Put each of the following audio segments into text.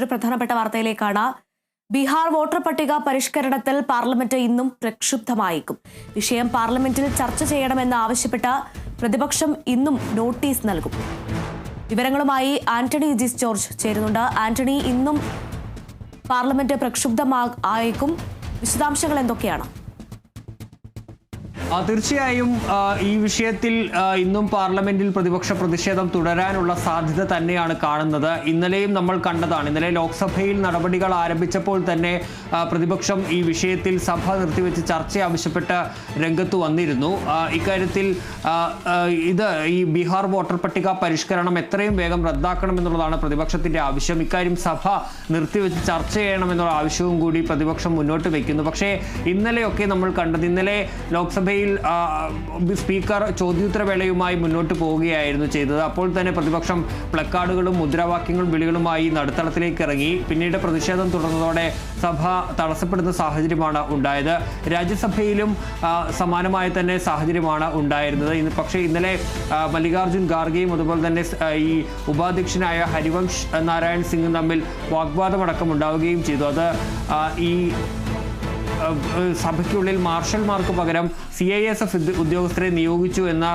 പ്രധാനപ്പെട്ട വാർത്തയിലേക്കാണ്. ബീഹാർ വോട്ടർ പട്ടിക പരിഷ്കരണത്തിൽ പാർലമെന്റ് ഇന്നും പ്രക്ഷുബ്ധമായേക്കും. വിഷയം പാർലമെന്റിൽ ചർച്ച ചെയ്യണമെന്ന് ആവശ്യപ്പെട്ട് പ്രതിപക്ഷം ഇന്നും നോട്ടീസ് നൽകും. വിവരങ്ങളുമായി ആന്റണി ജിസ് ജോർജ് ചേരുന്നുണ്ട്. ആന്റണി ഇന്നും പാർലമെന്റ് പ്രക്ഷുബ്ധമാ ആയേക്കും. വിശദാംശങ്ങൾ എന്തൊക്കെയാണ്? തീർച്ചയായും ഈ വിഷയത്തിൽ ഇന്നും പാർലമെന്റിൽ പ്രതിപക്ഷ പ്രതിഷേധം തുടരാനുള്ള സാധ്യത തന്നെയാണ് കാണുന്നത്. ഇന്നലെയും നമ്മൾ കണ്ടതാണ്. ഇന്നലെ ലോക്സഭയിൽ നടപടികൾ ആരംഭിച്ചപ്പോൾ തന്നെ പ്രതിപക്ഷം ഈ വിഷയത്തിൽ സഭ നിർത്തിവെച്ച് ചർച്ച ആവശ്യപ്പെട്ട് രംഗത്ത് വന്നിരുന്നു. ഇക്കാര്യത്തിൽ ഇത് ഈ ബീഹാർ വോട്ടർ പട്ടിക പരിഷ്കരണം എത്രയും വേഗം റദ്ദാക്കണം എന്നുള്ളതാണ് പ്രതിപക്ഷത്തിന്റെ ആവശ്യം. ഇക്കാര്യം സഭ നിർത്തിവെച്ച് ചർച്ച ചെയ്യണമെന്നുള്ള ആവശ്യവും കൂടി പ്രതിപക്ഷം മുന്നോട്ട് വയ്ക്കുന്നു പക്ഷേ ഇന്നലെയൊക്കെ നമ്മൾ കണ്ടത് ഇന്നലെ ലോക്സഭയിൽ ആ, സ്പീക്കർ ചോദ്യോത്തരവേളയുമായി മുന്നോട്ട് പോവുകയായിരുന്നു ചെയ്തത്. അപ്പോൾ തന്നെ പ്രതിപക്ഷം പ്ലക്കാർഡുകളും മുദ്രാവാക്യങ്ങളും വിളികളുമായി നടുത്തളത്തിലേക്ക് ഇറങ്ങി. പിന്നീട് പ്രതിഷേധം തുടർന്നതോടെ സഭ തടസ്സപ്പെടുന്ന സാഹചര്യമാണ് ഉണ്ടായത്. രാജ്യസഭയിലും സമാനമായ തന്നെ സാഹചര്യമാണ് ഉണ്ടായിരുന്നത്. ഇന്ന് പക്ഷേ ഇന്നലെ മല്ലികാർജുൻ ഖാർഗെയും അതുപോലെ തന്നെ ഈ ഉപാധ്യക്ഷനായ ഹരിവംശ് നാരായൺ സിംഗും തമ്മിൽ വാഗ്വാദമടക്കം ഉണ്ടാവുകയും ചെയ്തു. അത് ഈ സഭയ്ക്കുള്ളിൽ മാർഷൽമാർക്ക് പകരം സി ഐ എസ് എഫ് ഉദ്യോഗസ്ഥരെ നിയോഗിച്ചു എന്ന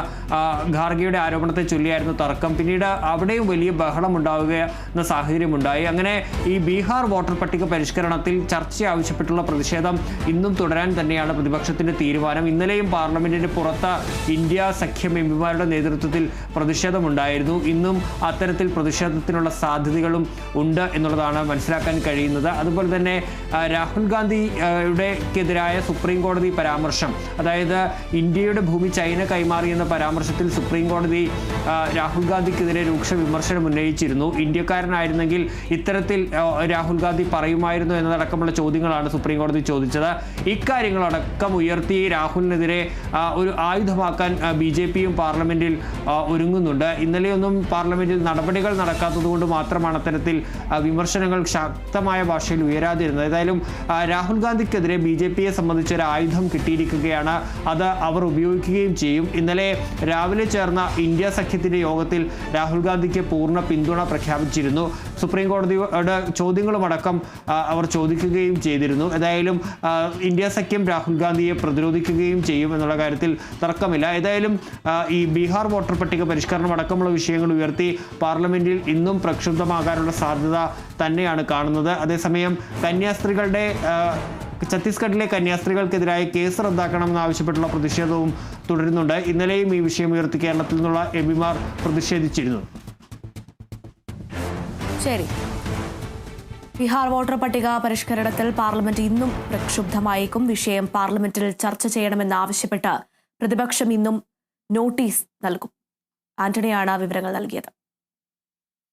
ഖാർഗിയുടെ ആരോപണത്തെ ചൊല്ലിയായിരുന്നു തർക്കം. പിന്നീട് അവിടെയും വലിയ ബഹളം ഉണ്ടാവുക എന്ന സാഹചര്യം ഉണ്ടായി അങ്ങനെ ഈ ബീഹാർ വോട്ടർ പട്ടിക പരിഷ്കരണത്തിൽ ചർച്ച ആവശ്യപ്പെട്ടുള്ള പ്രതിഷേധം ഇന്നും തുടരാൻ തന്നെയാണ് പ്രതിപക്ഷത്തിന്റെ തീരുമാനം. ഇന്നലെയും പാർലമെന്റിന് പുറത്ത് ഇന്ത്യ സഖ്യം എം പിമാരുടെ നേതൃത്വത്തിൽ പ്രതിഷേധമുണ്ടായിരുന്നു. ഇന്നും അത്തരത്തിൽ പ്രതിഷേധത്തിനുള്ള സാധ്യതകളും ഉണ്ട് എന്നുള്ളതാണ് മനസ്സിലാക്കാൻ കഴിയുന്നത്. അതുപോലെ തന്നെ രാഹുൽ ഗാന്ധി ആ, യുടെക്കെതിരായ സുപ്രീം കോടതി പരാമർശം. അതായത് ഇന്ത്യയുടെ ഭൂമി ചൈന കൈമാറി എന്ന പരാമർശത്തിൽ സുപ്രീം കോടതി രാഹുൽ ഗാന്ധിക്കെതിരെ രൂക്ഷ വിമർശനം ഉന്നയിച്ചിരുന്നു. ഇന്ത്യക്കാരനായിരുന്നെങ്കിൽ ഇത്തരത്തിൽ രാഹുൽ ഗാന്ധി പറയുമായിരുന്നു എന്നതടക്കമുള്ള ചോദ്യങ്ങളാണ് സുപ്രീം കോടതി ചോദിച്ചത്. ഇക്കാര്യങ്ങളടക്കം ഉയർത്തി രാഹുലിനെതിരെ ഒരു ആയുധമാക്കാൻ ബി ജെ പിയും പാർലമെന്റിൽ ഒരുങ്ങുന്നുണ്ട്. ഇന്നലെയൊന്നും പാർലമെന്റിൽ നടപടികൾ നടക്കാത്തതുകൊണ്ട് മാത്രമാണ് അത്തരത്തിൽ വിമർശനങ്ങൾ ശക്തമായ ഭാഷയിൽ ഉയരാതിരുന്നത്. ഏതായാലും രാഹുൽ ഗാന്ധിക്കെതിരെ ബി ജെ പിയെ സംബന്ധിച്ച് ഒരു ആയുധം കിട്ടിയിരിക്കുകയാണ്. അത് അവർ ഉപയോഗിക്കുകയും ചെയ്യും. ഇന്നലെ രാവിലെ ചേർന്ന ഇന്ത്യ സഖ്യത്തിന്റെ യോഗത്തിൽ രാഹുൽ ഗാന്ധിക്ക് പൂർണ പിന്തുണ പ്രഖ്യാപിച്ചിരുന്നു. സുപ്രീം കോടതിയുടെ ചോദ്യങ്ങളുമടക്കം അവർ ചോദിക്കുകയും ചെയ്തിരുന്നു. ഏതായാലും ഇന്ത്യ സഖ്യം രാഹുൽ ഗാന്ധിയെ പ്രതിരോധിക്കുകയും ചെയ്യും എന്നുള്ള കാര്യത്തിൽ തർക്കമില്ല. ഏതായാലും ഈ ബീഹാർ വോട്ടർ പട്ടിക പരിഷ്കരണം അടക്കമുള്ള വിഷയങ്ങൾ ഉയർത്തി പാർലമെന്റിൽ ഇന്നും പ്രക്ഷുബ്ധമാകാനുള്ള സാധ്യത തന്നെയാണ് കാണുന്നത്. അതേസമയം കന്യാസ്ത്രീകളുടെ ഛത്തീസ്ഗഡിലെ കന്യാസ്ത്രീകൾക്കെതിരായ കേസ് റദ്ദാക്കണമെന്ന് ആവശ്യപ്പെട്ടുള്ള പ്രതിഷേധവും തുടരുന്നുണ്ട്. ഇന്നലെയും ഈ വിഷയം ഉയർത്തി കേരളത്തിൽ നിന്നുള്ള എം പിമാർ പ്രതിഷേധിച്ചിരുന്നു. ബീഹാർ വോട്ടർ പട്ടിക പരിഷ്കരണത്തിൽ പാർലമെന്റ് ഇന്നും പ്രക്ഷുബ്ധമായേക്കും. വിഷയം പാർലമെന്റിൽ ചർച്ച ചെയ്യണമെന്നാവശ്യപ്പെട്ട് പ്രതിപക്ഷം ഇന്നും നോട്ടീസ് നൽകും. ആന്റണിയാണ് വിവരങ്ങൾ നൽകിയത്.